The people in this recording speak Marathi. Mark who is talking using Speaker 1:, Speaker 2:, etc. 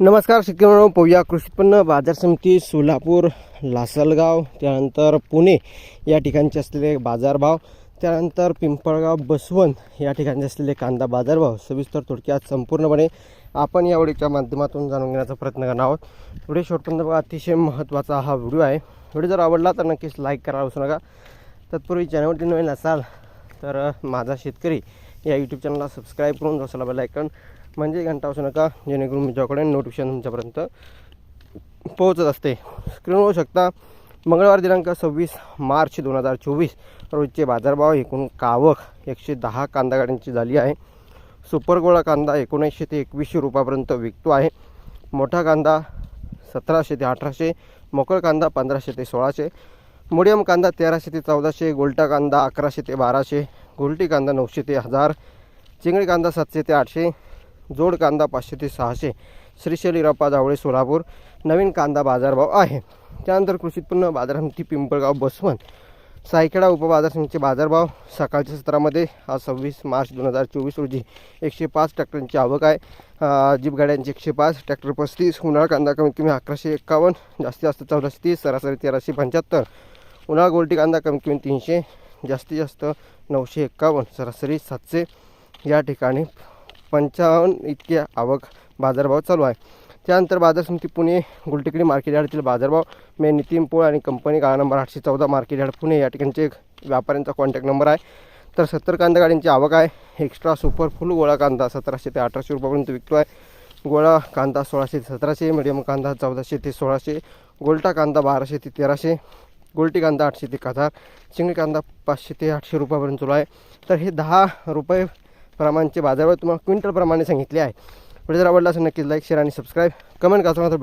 Speaker 1: नमस्कार शेतकरी पोया कृषी उत्पन्न बाजार समिती सोलापूर लासलगाव त्यानंतर पुणे या ठिकाणचे असलेले बाजारभाव त्यानंतर पिंपळगाव बसवंत या ठिकाणचे असलेले कांदा बाजारभाव सविस्तर थोडक्यात संपूर्णपणे आपण या व्हिडिओच्या माध्यमातून जाणून घेण्याचा प्रयत्न करणार आहोत. व्हिडिओ शेवटपर्यंत बघा अतिशय महत्त्वाचा हा व्हिडिओ आहे. व्हिडिओ जर आवडला तर नक्कीच लाईक करायला विसरू नका. तत्पूर्वी चॅनलवरती नवीन असाल तर माझा शेतकरी या यूट्यूब चॅनलला सबस्क्राईब करून बसायला बेलायकन म्हणजे घंटा असू नका जेणेकरून तुमच्याकडे नोटिफिकेशन तुमच्यापर्यंत पोहोचत असते. स्क्रीन होऊ शकता मंगळवार दिनांक सव्वीस मार्च दोन हजार चोवीस. रोजचे बाजारभाव एकूण कावक एकशे दहा कांदा गाड्यांची झाली आहे. सुपर गोळा कांदा एकोणीसशे ते एकवीसशे रुपयापर्यंत विकतो आहे. मोठा कांदा सतराशे ते अठराशे मोकळ कांदा पंधराशे ते सोळाशे मोडियम कांदा तेराशे ते चौदाशे गोलटा कांदा अकराशे ते बाराशे गोलटी कांदा नऊशे ते हजार चिंगडी कांदा सातशे ते आठशे जोड कांदा पाचशे ते सहाशे. श्रीशैली रप्पा जावळे सोलापूर. नवीन कांदा बाजारभाव आहे. त्यानंतर कृषी उत्पन्न बाजार समिती पिंपळगाव बसवंत. सायखेडा उपबाजार समितीचे बाजारभाव सकाळच्या सत्रामध्ये आज सव्वीस मार्च दोन हजार चोवीस रोजी एकशे पाच ट्रॅक्टरांची आवक आहे. जीप गाड्यांची एकशे पाच ट्रॅक्टर पस्तीस उन्हाळा कांदा कमीत कमी अकराशे एक्कावन्न जास्तीत जास्त चौदाशे तीस सरासरी तेराशे पंच्याहत्तर. उन्हाळा गोल्टी कांदा कमीत कमी तीनशे जास्तीत जास्त नऊशे एक्कावन्न सरासरी सातशे. या ठिकाणी पंचावन्न इतके आवक बाजारभाव चालू आहे. त्यानंतर बाजार समिती पुणे गुलटेकडी मार्केट यार्डतील बाजारभाव मे नितीन पोळ आणि कंपनी गाळा नंबर आठशे चौदा मार्केट यार्ड पुणे या ठिकाणचे व्यापाऱ्यांचा कॉन्टॅक्ट नंबर आहे. तर सत्तर कांदा गाड्यांची आवक आहे. एक्स्ट्रा सुपर फुल गोळा कांदा सतराशे ते अठराशे रुपयापर्यंत विकतो आहे. गोळा कांदा सोळाशे ते सतराशे मिडियम कांदा चौदाशे ते सोळाशे गोलटा कांदा बाराशे ते तेराशे गोलटी कांदा आठशे ते एक हजार चिंगडी कांदा पाचशे ते आठशे रुपयापर्यंत चालू आहे. तर हे दहा रुपये प्रमाणचे बाजारभाव तुम्हाला क्विंटल प्रमाणे सांगितले आहे. व्हिडिओ जर आवडला असेल नक्कीच लाईक शेअर आणि सबस्क्राईब कमेंट करा तर